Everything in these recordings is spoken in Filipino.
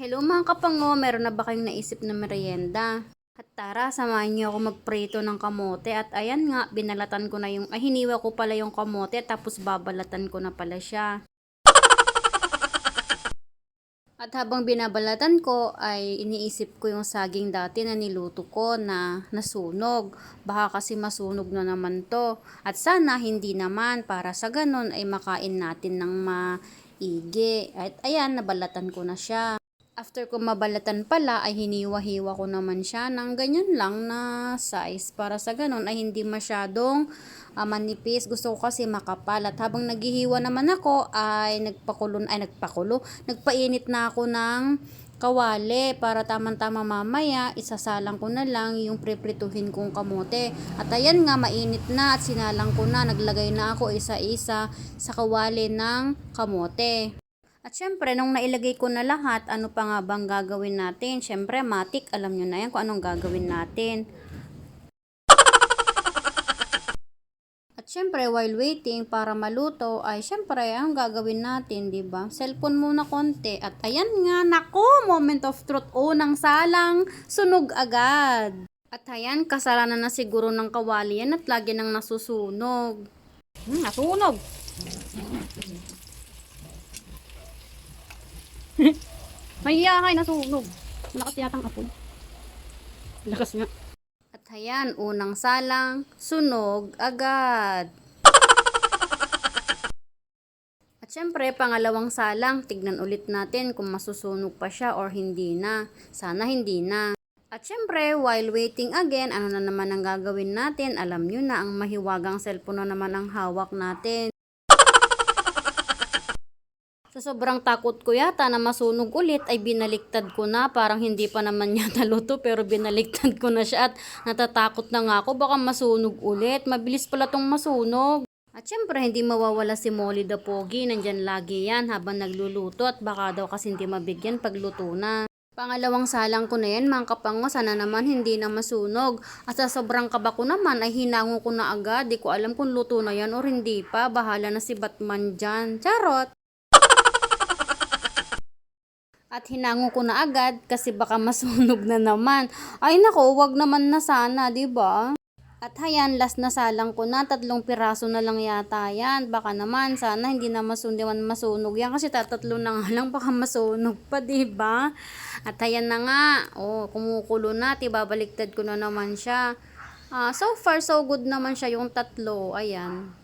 Hello mga kapango, meron na ba kayong naisip na merienda? At tara, samahan niyo ako magprito ng kamote at ayan nga, binalatan ko na yung, ay hiniwa ko pala yung kamote tapos babalatan ko na pala siya. At habang binabalatan ko ay iniisip ko yung saging dati na niluto ko na nasunog. Baka kasi masunog na naman to. At sana hindi naman para sa ganun ay makain natin ng maigi. At ayan, nabalatan ko na siya. After ko mabalatan pala ay hiniwa-hiwa ko naman siya ng ganyan lang na size para sa ganun ay hindi masyadong ah, manipis. Gusto ko kasi makapal at habang naghihiwa naman ako ay nagpakulo ay nagpakulo. Nagpainit na ako ng kawali para tamang-tama mamaya isasalang ko na lang yung preprituhin kong kamote. At ayan nga mainit na at sinalang ko na naglagay na ako isa-isa sa kawali ng kamote. At syempre, nung nailagay ko na lahat, ano pa nga bang gagawin natin? Syempre, matik, alam nyo na yan kung anong gagawin natin. At syempre, while waiting para maluto, ay syempre, ang gagawin natin, di ba? Cellphone muna konti. At ayan nga, nako, moment of truth. Unang salang, sunog agad. At ayan, kasalanan na siguro ng kawali yan at lagi nang nasusunog. Hmm, nasunog. May yahay nasunog. Lakas yatang apoy. Lakas nga. At ayan, unang salang, sunog agad. At syempre, pangalawang salang, tignan ulit natin kung masusunog pa siya or hindi na. Sana hindi na. At syempre, while waiting again, ano na naman ang gagawin natin? Alam nyo na, ang mahiwagang cellphone na naman ang hawak natin. Sa sobrang takot ko yata na masunog ulit ay binaliktad ko na. Parang hindi pa naman yata luto pero binaliktad ko na siya at natatakot na nga ako baka masunog ulit. Mabilis pala tong masunog. At syempre hindi mawawala si Molly the Pogi. Nandyan lagi yan habang nagluluto at baka daw kasi hindi mabigyan pag luto na. Pangalawang salang ko na yan mga kapango, sana naman hindi na masunog. At sa sobrang kaba ko naman ay hinango ko na agad. Di ko alam kung luto na yan or hindi pa. Bahala na si Batman dyan. Charot! At hinango ko na agad kasi baka masunog na naman. Ay nako, wag naman na sana, 'di ba? At hayan, last na salang ko na, tatlong piraso na lang yata yan. Baka naman, sana hindi na masundiwan masunog yan. Kasi tatatlo na nga lang, baka masunog pa, ba? At hayan na nga, oh, kumukulo na, tibabaliktad ko na naman siya. Ah, so far, so good naman siya yung tatlo. Ayan.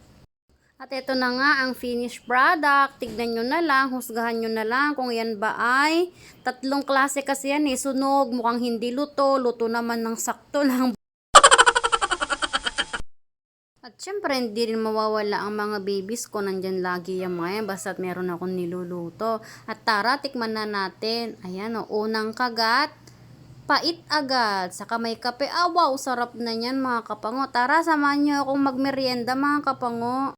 At ito na nga ang finished product. Tignan nyo na lang, husgahan nyo na lang kung yan ba ay tatlong klase kasi yan eh. Sunog, mukhang hindi luto, luto naman ng sakto lang. At syempre, hindi rin mawawala ang mga babies ko. Nandyan lagi yung mga yan. Basta't meron akong niluluto. At tara, tikman na natin. Ayan o, unang kagat. Pait agad. Saka may kape. Ah, wow, sarap na yan mga kapango. Tara, samahan nyo akong magmerienda mga kapango.